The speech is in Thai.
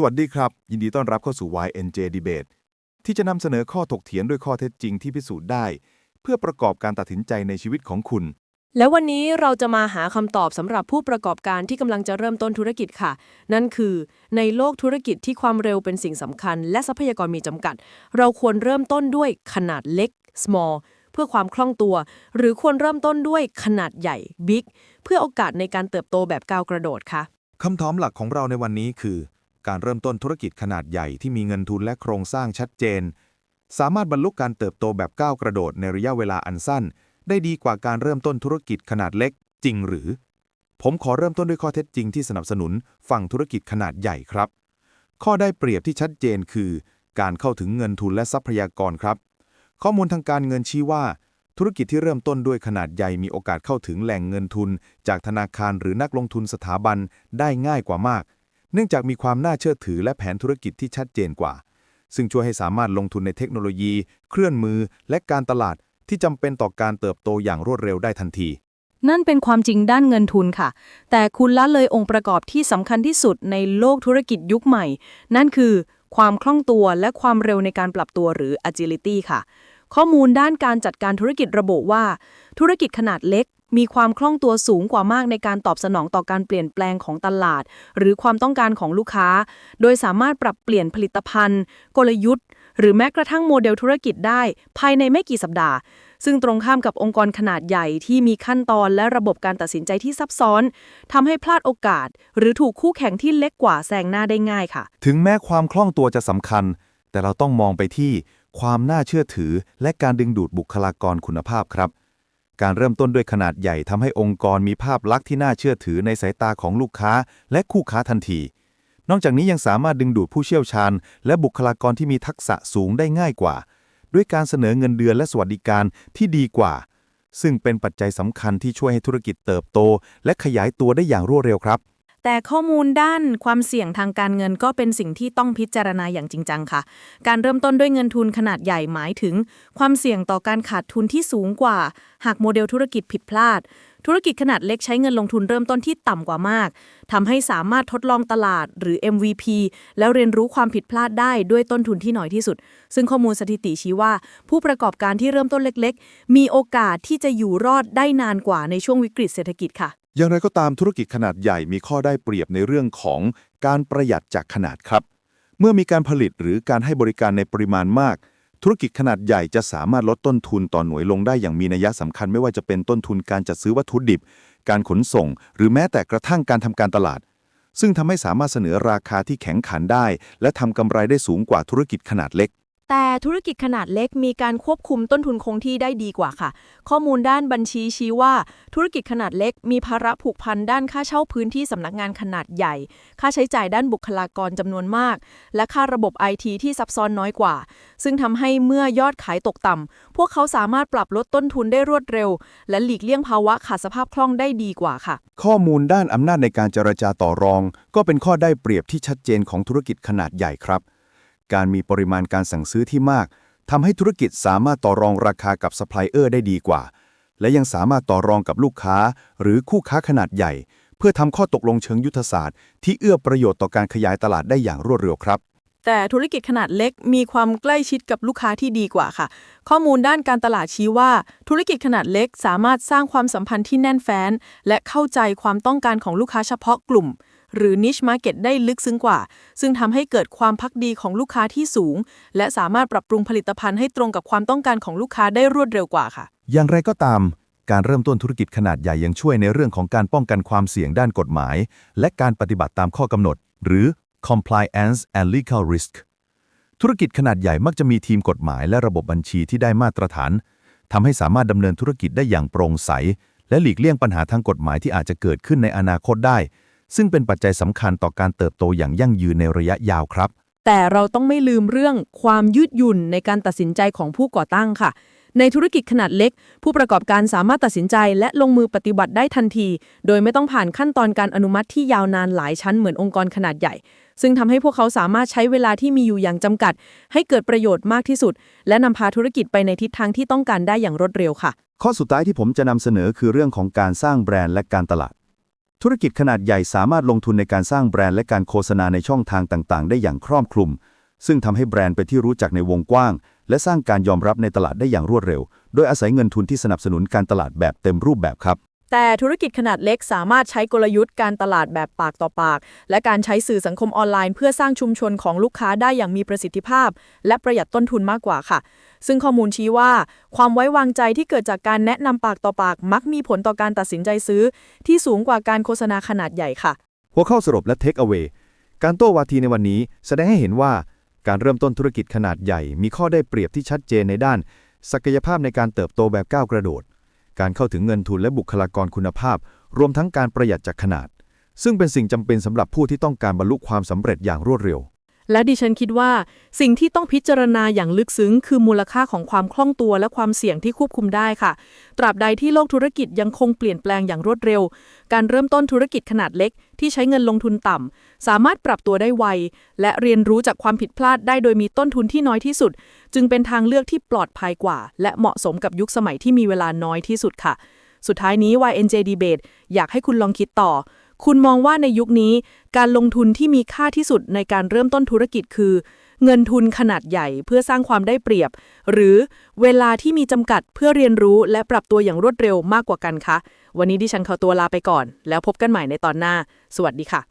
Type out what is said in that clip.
สวัสดีครับ ยินดีต้อนรับเข้าสู่ YNJ Debate ที่จะนำเสนอข้อถกเถียงด้วยข้อเท็จจริงที่พิสูจน์ได้ เพื่อประกอบการตัดสินใจในชีวิตของคุณ แล้ววันนี้เราจะมาหาคำตอบสำหรับผู้ประกอบการที่กำลังจะเริ่มต้นธุรกิจค่ะ นั่นคือ ในโลกธุรกิจที่ความเร็วเป็นสิ่งสำคัญ และทรัพยากรมีจำกัด เราควรเริ่มต้นด้วยขนาดเล็ก small เพื่อความคล่องตัว หรือควรเริ่มต้นด้วยขนาดใหญ่ big เพื่อโอกาสในการเติบโตแบบก้าวกระโดดค่ะคำถามหลักของเราในวันนี้คือ การเริ่มต้นธุรกิจขนาดใหญ่ที่มีเงินทุนและโครงสร้างชัดเจน สามารถบรรลุการเติบโตแบบก้าวกระโดดในระยะเวลาอันสั้น ได้ดีกว่าการเริ่มต้นธุรกิจขนาดเล็ก จริงหรือ ผมขอเริ่มต้นด้วยข้อเท็จจริงที่สนับสนุนฝั่งธุรกิจขนาดใหญ่ครับ ข้อได้เปรียบที่ชัดเจนคือ การเข้าถึงเงินทุนและทรัพยากรครับ ข้อมูลทางการเงินชี้ว่าธุรกิจที่เริ่มต้นด้วยขนาดใหญ่มีโอกาสเข้าถึงแหล่งเงินทุน จากธนาคารหรือนักลงทุนสถาบันได้ง่ายกว่ามาก เนื่องจากมีความน่าเชื่อถือและแผนธุรกิจที่ชัดเจนกว่า ซึ่งช่วยให้สามารถลงทุนในเทคโนโลยี เคลื่อนมือ และการตลาดที่จำเป็นต่อการเติบโตอย่างรวดเร็วได้ทันที นั่นเป็นความจริงด้านเงินทุนค่ะ แต่คุณละเลยองค์ประกอบที่สำคัญที่สุดในโลกธุรกิจยุคใหม่ นั่นคือ ความคล่องตัวและความเร็วในการปรับตัวหรือ agility ค่ะ ข้อมูลด้านการจัดการธุรกิจระบุว่า ธุรกิจขนาดเล็ก มีความคล่องตัวสูงกว่ามากในการตอบสนองต่อการเปลี่ยนแปลงของตลาด หรือความต้องการของลูกค้า โดยสามารถปรับเปลี่ยนผลิตภัณฑ์ กลยุทธ์ หรือแม้กระทั่งโมเดลธุรกิจได้ ภายในไม่กี่สัปดาห์ ซึ่งตรงข้ามกับองค์กรขนาดใหญ่ที่มีขั้นตอนและระบบการตัดสินใจที่ซับซ้อนทำให้พลาดโอกาส หรือถูกคู่แข่งที่เล็กกว่าแซงหน้าได้ง่ายค่ะ ถึงแม้ความคล่องตัวจะสำคัญ แต่เราต้องมองไปที่ความน่าเชื่อถือและการดึงดูดบุคลากรคุณภาพครับ การเริ่มต้นด้วยขนาดใหญ่ทำให้องค์กรมีภาพลักษณ์ที่น่าเชื่อถือในสายตาของลูกค้า และคู่ค้าทันที นอกจากนี้ยังสามารถดึงดูดผู้เชี่ยวชาญ และบุคลากรที่มีทักษะสูงได้ง่ายกว่า ด้วยการเสนอเงินเดือนและสวัสดิการที่ดีกว่า ซึ่งเป็นปัจจัยสำคัญที่ช่วยให้ธุรกิจเติบโต และขยายตัวได้อย่างรวดเร็วครับ แต่ข้อมูลด้านความเสี่ยงทางการเงินก็เป็นสิ่งที่ต้องพิจารณาอย่างจริงจังค่ะ การเริ่มต้นด้วยเงินทุนขนาดใหญ่หมายถึง ความเสี่ยงต่อการขาดทุนที่สูงกว่า หากโมเดลธุรกิจผิดพลาด ธุรกิจขนาดเล็กใช้เงินลงทุนเริ่มต้นที่ต่ำกว่ามากทำให้สามารถทดลองตลาดหรือ MVP แล้วเรียนรู้ความผิดพลาดได้ด้วยต้นทุนที่น้อยที่สุด ซึ่งข้อมูลสถิติชี้ว่า ผู้ประกอบการที่เริ่มต้นเล็ก ๆ มีโอกาสที่จะอยู่รอดได้นานกว่าในช่วงวิกฤตเศรษฐกิจค่ะ อย่างไรก็ตามธุรกิจขนาดใหญ่มีข้อได้เปรียบในเรื่องของการประหยัดจากขนาดครับ เมื่อมีการผลิตหรือการให้บริการในปริมาณมาก ธุรกิจขนาดใหญ่จะสามารถลดต้นทุนต่อหน่วยลงได้อย่างมีนัยสำคัญไม่ว่าจะเป็นต้นทุนการจัดซื้อวัตถุดิบ การขนส่ง หรือแม้แต่กระทั่งการทำการตลาด ซึ่งทำให้สามารถเสนอราคาที่แข็งขันได้ และทำกำไรได้สูงกว่าธุรกิจขนาดเล็ก แต่ธุรกิจขนาดเล็กมีการควบคุมต้นทุนคงที่ได้ดีกว่าค่ะ ข้อมูลด้านบัญชีชี้ว่า ธุรกิจขนาดเล็กมีภาระผูกพันด้านค่าเช่าพื้นที่สำนักงานขนาดใหญ่ ค่าใช้จ่ายด้านบุคลากรจำนวนมาก และค่าระบบไอทีที่ซับซ้อนน้อยกว่า ซึ่งทำให้เมื่อยอดขายตกต่ำพวกเขาสามารถปรับลดต้นทุนได้รวดเร็ว และหลีกเลี่ยงภาวะขาดสภาพคล่องได้ดีกว่าค่ะ ข้อมูลด้านอำนาจในการเจรจาต่อรอง ก็เป็นข้อได้เปรียบที่ชัดเจนของธุรกิจขนาดใหญ่ครับ การมีปริมาณการสั่งซื้อที่มากทำให้ธุรกิจสามารถต่อรองราคากับซัพพลายเออร์ได้ดีกว่า และยังสามารถต่อรองกับลูกค้า หรือคู่ค้าขนาดใหญ่ เพื่อทำข้อตกลงเชิงยุทธศาสตร์ ที่เอื้อประโยชน์ต่อการขยายตลาดได้อย่างรวดเร็วครับแต่ธุรกิจขนาดเล็กมีความใกล้ชิดกับลูกค้าที่ดีกว่าค่ะ ข้อมูลด้านการตลาดชี้ว่า ธุรกิจขนาดเล็กสามารถสร้างความสัมพันธ์ที่แน่นแฟ้น และเข้าใจความต้องการของลูกค้าเฉพาะกลุ่ม หรือ niche market ได้ลึกซึ้งกว่า ซึ่งทำให้เกิดความพักดีของลูกค้าที่สูง และสามารถปรับปรุงผลิตภัณฑ์ให้ตรงกับความต้องการของลูกค้าได้รวดเร็วกว่าค่ะ อย่างไรก็ตาม การเริ่มต้นธุรกิจขนาดใหญ่ยังช่วยในเรื่องของการป้องกันความเสี่ยงด้านกฎหมาย และการปฏิบัติตามข้อกำหนด หรือ compliance and legal risk ธุรกิจขนาดใหญ่มักจะมีทีมกฎหมายและระบบบัญชีที่ได้มาตรฐานทำให้สามารถดำเนินธุรกิจได้อย่างโปร่งใส และหลีกเลี่ยงปัญหาทางกฎหมายที่อาจจะเกิดขึ้นในอนาคตได้ ซึ่งเป็นปัจจัยสำคัญต่อการเติบโตอย่างยั่งยืนในระยะยาวครับ แต่เราต้องไม่ลืมเรื่องความยืดหยุ่นในการตัดสินใจของผู้ก่อตั้งค่ะ ในธุรกิจขนาดเล็ก ผู้ประกอบการสามารถตัดสินใจและลงมือปฏิบัติได้ทันที โดยไม่ต้องผ่านขั้นตอนการอนุมัติที่ยาวนานหลายชั้นเหมือนองค์กรขนาดใหญ่ ซึ่งทำให้พวกเขาสามารถใช้เวลาที่มีอยู่อย่างจำกัด ให้เกิดประโยชน์มากที่สุด และนำพาธุรกิจไปในทิศทางที่ต้องการได้อย่างรวดเร็วค่ะ ข้อสุดท้ายที่ผมจะนำเสนอคือเรื่องของการสร้างแบรนด์และการตลาด ธุรกิจขนาดใหญ่สามารถลงทุนในการสร้างแบรนด์และการโฆษณาในช่องทางต่าง ๆ ได้อย่างครอบคลุม ซึ่งทำให้แบรนด์ไปที่รู้จักในวงกว้าง และสร้างการยอมรับในตลาดได้อย่างรวดเร็ว โดยอาศัยเงินทุนที่สนับสนุนการตลาดแบบเต็มรูปแบบครับ แต่ธุรกิจขนาดเล็กสามารถใช้กลยุทธ์การตลาดแบบปากต่อปาก และการใช้สื่อสังคมออนไลน์ เพื่อสร้างชุมชนของลูกค้าได้อย่างมีประสิทธิภาพ และประหยัดต้นทุนมากกว่าค่ะ ซึ่งข้อมูลชี้ว่า ความไว้วางใจที่เกิดจากการแนะนำปากต่อปาก มักมีผลต่อการตัดสินใจซื้อ ที่สูงกว่าการโฆษณาขนาดใหญ่ค่ะ หัวข้อสรุปและ Take Away การโต้วาทีในวันนี้แสดงให้เห็นว่าการเริ่มต้นธุรกิจขนาดใหญ่ มีข้อได้เปรียบที่ชัดเจนในด้าน ศักยภาพในการเติบโตแบบก้าวกระโดด การเข้าถึงเงินทุนและบุคลากรคุณภาพ รวมทั้งการประหยัดจากขนาด ซึ่งเป็นสิ่งจำเป็นสำหรับผู้ที่ต้องการบรรลุความสำเร็จอย่างรวดเร็ว และดิฉันคิดว่า สิ่งที่ต้องพิจารณาอย่างลึกซึ้ง คือมูลค่าของความคล่องตัวและความเสี่ยงที่ควบคุมได้ค่ะ ตราบใดที่โลกธุรกิจยังคงเปลี่ยนแปลงอย่างรวดเร็ว การเริ่มต้นธุรกิจขนาดเล็ก ที่ใช้เงินลงทุนต่ำ สามารถปรับตัวได้ไว และเรียนรู้จากความผิดพลาดได้โดยมีต้นทุนที่น้อยที่สุด จึงเป็นทางเลือกที่ปลอดภัยกว่า และเหมาะสมกับยุคสมัยที่มีเวลาน้อยที่สุดค่ะ สุดท้ายนี้ YNJ Debate อยากให้คุณลองคิดต่อ คุณมองว่าในยุคนี้การลงทุนที่มีค่าที่สุดในการเริ่มต้นธุรกิจคือ เงินทุนขนาดใหญ่เพื่อสร้างความได้เปรียบ หรือเวลาที่มีจำกัดเพื่อเรียนรู้และปรับตัวอย่างรวดเร็วมากกว่ากันคะ วันนี้ดิฉันขอตัวลาไปก่อน แล้วพบกันใหม่ในตอนหน้า สวัสดีค่ะ